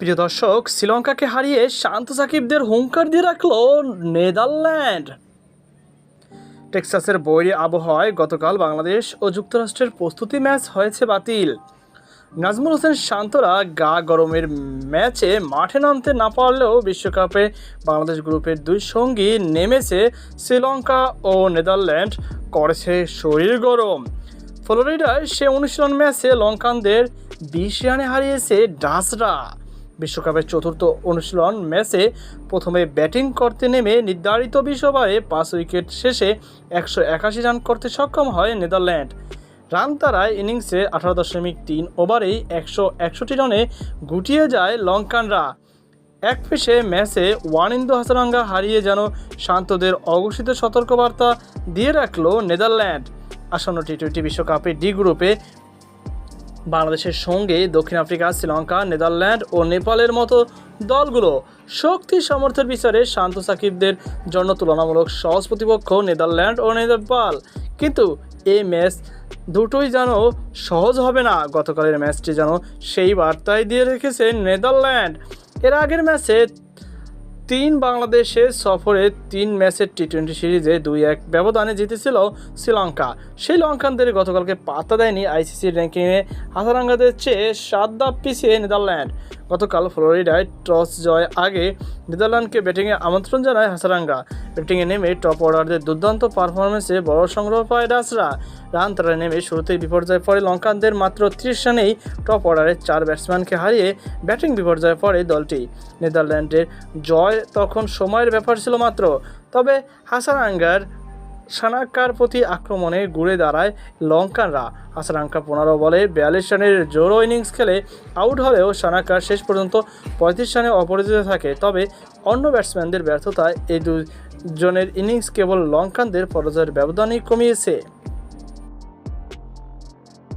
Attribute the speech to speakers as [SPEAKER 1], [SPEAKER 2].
[SPEAKER 1] প্রিয় দর্শক, শ্রীলঙ্কাকে হারিয়ে শান্ত সাকিবদের হুঙ্কার দিয়ে রাখল নেদারল্যান্ড। টেক্সাসের বৈরী আবহাওয়ায় গতকাল বাংলাদেশ ও যুক্তরাষ্ট্রের প্রস্তুতি ম্যাচ হয়েছে বাতিল। নাজমুল হোসেন শান্তরা গা গরমের ম্যাচে মাঠে নামতে না পারলেও বিশ্বকাপে বাংলাদেশ গ্রুপের দুই সঙ্গী নেমেছে শ্রীলঙ্কা ও নেদারল্যান্ড, করেছে শরীর গরম। ফ্লোরিডায় সে অনুশীলন ম্যাচে লঙ্কানদের বিশ রানে হারিয়েছে ডাচরা বিশ্বকাপের চতুর্থ অনুশীলন ম্যাচে প্রথমে ব্যাটিং করতে নেমে নির্ধারিত বিশ পাঁচ উইকেট শেষে একশো একাশি রান করতে সক্ষম হয় নেদারল্যান্ড। রান তারায় ইনিংসে আঠারো দশমিক তিন ওভারেই একশো একষট্টি রানে গুটিয়ে যায় লঙ্কানরা। এক পেশে ম্যাচে ওয়ান ওয়ানিন্দু হাসারাঙ্গা হারিয়ে যেন শান্তদের অঘোষিত সতর্কবার্তা দিয়ে রাখল নেদারল্যান্ড। আসন্ন টি টোয়েন্টি বিশ্বকাপে ডি গ্রুপে বাংলাদেশের সঙ্গে দক্ষিণ আফ্রিকা, শ্রীলঙ্কা, নেদারল্যান্ড ও নেপালের মতো দলগুলো শক্তি সামর্থ্যের বিচারে শান্ত সাকিবদের জন্য তুলনামূলক সহজ প্রতিপক্ষ নেদারল্যান্ড ও নেপাল কিন্তু এই ম্যাচ দুটোই যেন সহজ হবে না। গতকালের ম্যাচটি যেন সেই বার্তায় দিয়ে রেখেছে নেদারল্যান্ড। এর আগের ম্যাচে তিন বাংলাদেশের সফরে তিন ম্যাচের টি টোয়েন্টি সিরিজে দুই এক ব্যবধানে জিতেছিল শ্রীলঙ্কা। সেই লঙ্কানদের গতকালকে পাত্তা দেয়নি আইসিসির র্যাঙ্কিংয়ে। হাসারাঙ্গাদের চেয়ে সাত ধাপ পিছিয়ে নেদারল্যান্ড। গতকাল ফ্লোরিডায় টস জয় আগে নেদারল্যান্ডকে ব্যাটিংয়ে আমন্ত্রণ জানায় হাসারাঙ্গা ব্যাটিংয়ে নেমে টপ অর্ডারদের দুর্দান্ত পারফরমেন্সে বড় সংগ্রহ পায় ডাচরা রান তারা নেমে শুরুতেই বিপর্যয় পড়ে লঙ্কানদের মাত্র ত্রিশ রানেই টপ অর্ডারে চার ব্যাটসম্যানকে হারিয়ে ব্যাটিং বিপর্যয়ে পড়ে দলটি। নেদারল্যান্ডের জয় তখন সময়ের ব্যাপার ছিল মাত্র। তবে হাসারাঙ্গার সানাক্কার প্রতি আক্রমণে ঘুরে দাঁড়ায় লঙ্কানরা। হাসারাঙ্কা পনেরো বলে বিয়াল্লিশ রানের জোরো ইনিংস খেলে আউট হলেও সানাক্কার শেষ পর্যন্ত পঁয়ত্রিশ রানে অপরাজিত থাকে। তবে অন্য ব্যাটসম্যানদের ব্যর্থতায় এই দুজনের ইনিংস কেবল লঙ্কানদের পরাজয়ের ব্যবধানই কমিয়েছে।